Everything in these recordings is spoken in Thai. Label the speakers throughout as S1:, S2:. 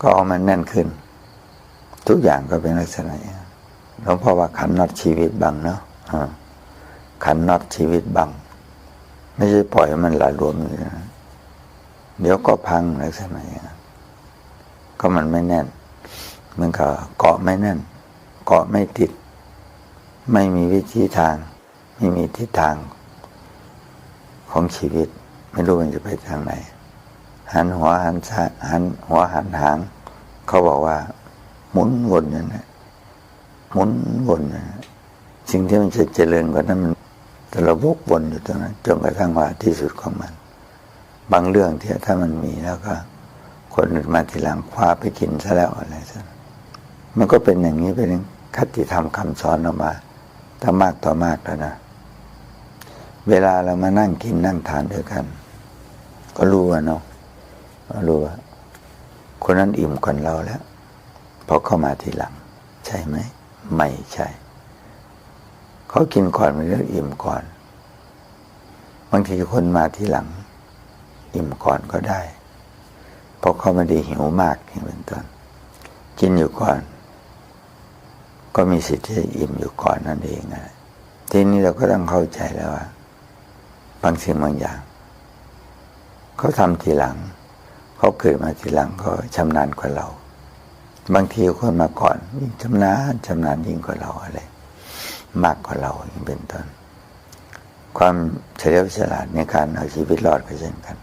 S1: ก็เอามันแน่นขึ้น ทุกอย่างก็เป็นลักษณะหลวงพ่อว่าขันน็อตชีวิตบังเนาะขันน็อตชีวิตบัง ไม่ใช่ปล่อยมันหละรวมเลยนะเดี๋ยวก็พังลักษณะอย่างนั้นก็มันไม่แน่นมันก็เกาะไม่แน่น เกาะไม่ติด ไม่มีวิธีทาง ไม่มีทิศทางของชีวิต ไม่รู้มันจะไปทางไหน หันหัวหันซ้ายหันหัวหันหาง เขาบอกว่า หมุนวนอย่างนั้นหมุนวนอย่างนั้สิ่งที่มันจะเจริญกว่านั้นมันแต่เราวกวนอยู่ตรงนั้นจนกระทั่งว่าที่สุดของมัน บางเรื่องที่ถ้ามันมีแล้วก็ คนอื่นมาทีหลังคว้าไปกินซะแล้วอะไรซะมันก็เป็นอย่างนี้เป็นคติธรรมคำสอนออกมาถ้ามากต่อมากแล้วนะเวลาเรามานั่งกินนั่งทานด้วยกัน ก็รู้ว่าเนาะ รู้ว่า คนนั้นอิ่มก่อนเราแล้วพราะเข้ามาทีหลัง ใช่ไหม ไม่ใช่เขากินก่อนมันก็อิ่มก่อน บางทีคนมาทีหลัง อิ่มก่อนก็ได้เพราะเขาไม่ได้หิวมากอย่างเป็นต้นกินอยู่ก่อน ก็มีสิทธิ์ที่จะอิ่มอยู่ก่อนนั่นเองนะทีนี้เราก็ต้องเข้าใจแล้วว่าบางสิ่งบางอย่าง เขาทำทีหลัง เขาเกิดมาทีหลังก็ชำนาญกว่าเรา บางทีคนมาก่อนยิ่งชำนาญชำนาญยิ่งกว่าเราอะไร มากกว่าเราอย่างเป็นต้น ความเฉลียวฉลาดในการเอาชีวิตรอดก็เช่นกัน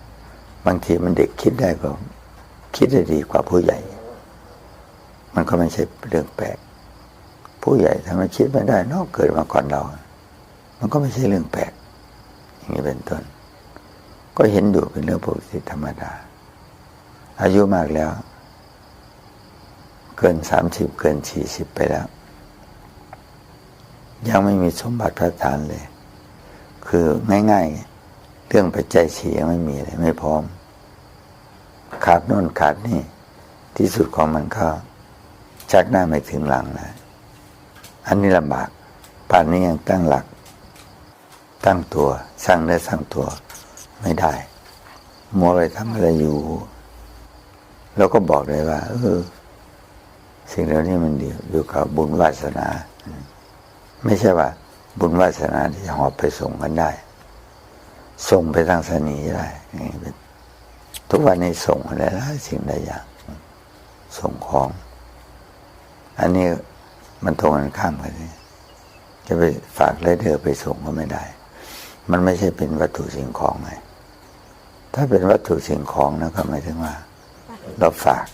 S1: บางทีมันเด็กคิดได้ก็คิดได้ดีกว่าผู้ใหญ่ มันก็ไม่ใช่เรื่องแปลก ผู้ใหญ่ทำไมคิดไม่ได้นอกเกิดมาก่อนเรา มันก็ไม่ใช่เรื่องแปลก อย่างนี้เป็นต้น ก็เห็นอยู่เป็นเรื่องปกติธรรมดา อายุมากแล้ว เกินสามสิบเกินสี่สิบไปแล้ว ยังไม่มีสมบัติพระทานเลย คือง่าย ๆ เรื่องปัจจัยสี่ยังไม่มีเลยไม่พร้อม ขาดโน่นขาดนี่ ที่สุดของมันก็ ชักหน้าไม่ถึงหลังแล้วอันนี้ลำบากป่านนี้ยังตั้งหลัก ตั้งตัวสร้างเนื้อสร้างตัวไม่ได้มัวไปทำอะไรอยู่ แล้วก็บอกเลยว่า เออ สิ่งเหล่านี้มันเดียวอยู่กับบุญวาสนา ไม่ใช่ว่า บุญวาสนาที่จะหอบไปส่งกันได้ ส่งไปทางสนีได้ทุกวันนี้ส่งอะไรหลายสิ่งหลายอย่าง ส่งของ อันนี้มันตรงกันข้ามกันนี่จะไปฝากไรเดอร์ไปส่งก็ไม่ได้ มันไม่ใช่เป็นวัตถุสิ่งของไงถ้าเป็นวัตถุสิ่งของนะก็หมายถึงว่า เราฝาก